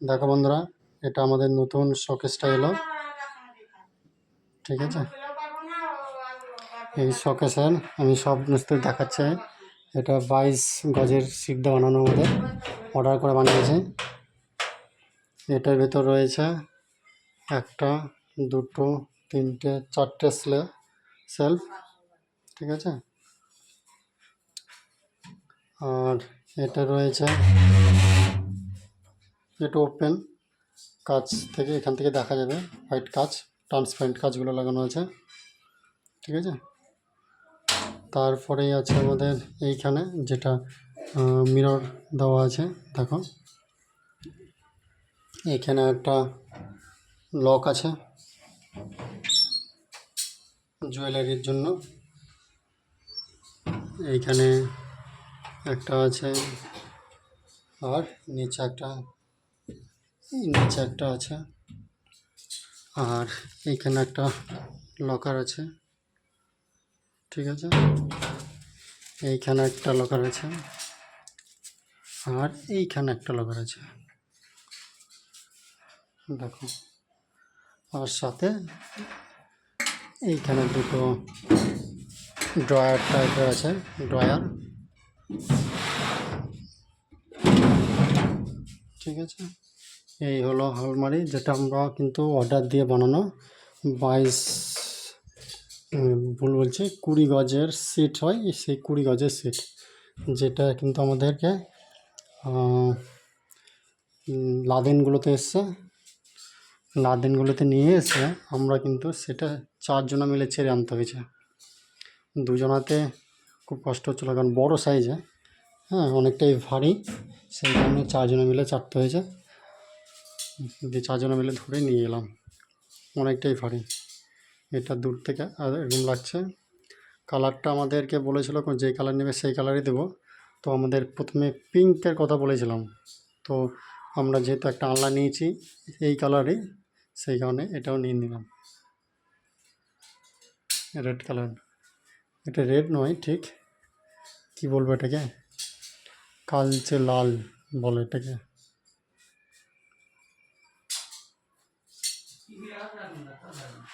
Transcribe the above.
দেখো বন্ধুরা, এটা আমাদের নতুন শোকেসটা এলো। ঠিক আছে? এই শোকেসের আমি সব মিস্ত্রি দেখাচ্ছি। এটা বাইশ গজের সিদ্ধ বানানো আমাদের। অর্ডার করে বানিয়েছে। এটার ভেতর রয়েছে একটা, দুটো, তিনটে, চারটে স্লে সেলফ ঠিক আছে? আর এটা রয়েছে এটা ওপেন কাজ থেকে এখান থেকে দেখা যাবে হোয়াইট কাজ ট্রান্সপারেন্ট কাজগুলো লাগানো আছে, ঠিক আছে? তারপরেই আছে আমাদের এইখানে যেটা মিরর দেওয়া আছে, দেখো। এখানে একটা লক আছে জুয়েলারির জন্য। এইখানে একটা আছে, আর নিচে একটা এই নিচে একটা আছে। আর এইখানে একটা লকার আছে। ঠিক আছে? এইখানে একটা লকার আছে। আর এইখানে একটা লকার আছে। দেখো। আর সাথে এইখানে দুটো ড্রয়ার টাইপের আছে। ড্রয়ার ঠিক আছে? এই হলো আলমারি, যেটা আমরা কিন্তু অর্ডার দিয়ে বানানো। বাইশ ভুল বলছি, কুড়ি গজের সিট হয়, সেই কুড়ি গজের সিট যেটা কিন্তু আমাদেরকে লাদেনগুলোতে এসছে। লাদেনগুলোতে নিয়ে এসে আমরা কিন্তু সেটা চারজনা মিলে ছেড়ে আনতে হয়েছে। দুজনাতে খুব কষ্ট হচ্ছিল, কারণ বড়ো সাইজে হ্যাঁ অনেকটাই ভারী, সেই জন্য চারজনে মিলে চারতে হয়েছে। দিয়ে চারজনে মিলে ধরে নিয়ে এলাম। অনেকটাই ভারী এটা দূর থেকে আর এরকম লাগছে। কালারটা আমাদেরকে বলেছিল যে কালার নেবে সেই কালারই দেবো। তো আমাদের প্রথমে পিঙ্কের কথা বলেছিলাম। তো আমরা যেহেতু একটা আলনা নিয়েছি, এই কালারই সেই কারণে এটাও নিয়ে নিলাম। রেড কালার এটা রেড নয়, ঠিক। কি বলব এটাকে? কালচে লাল বলে এটাকে। 一天二 akan 什么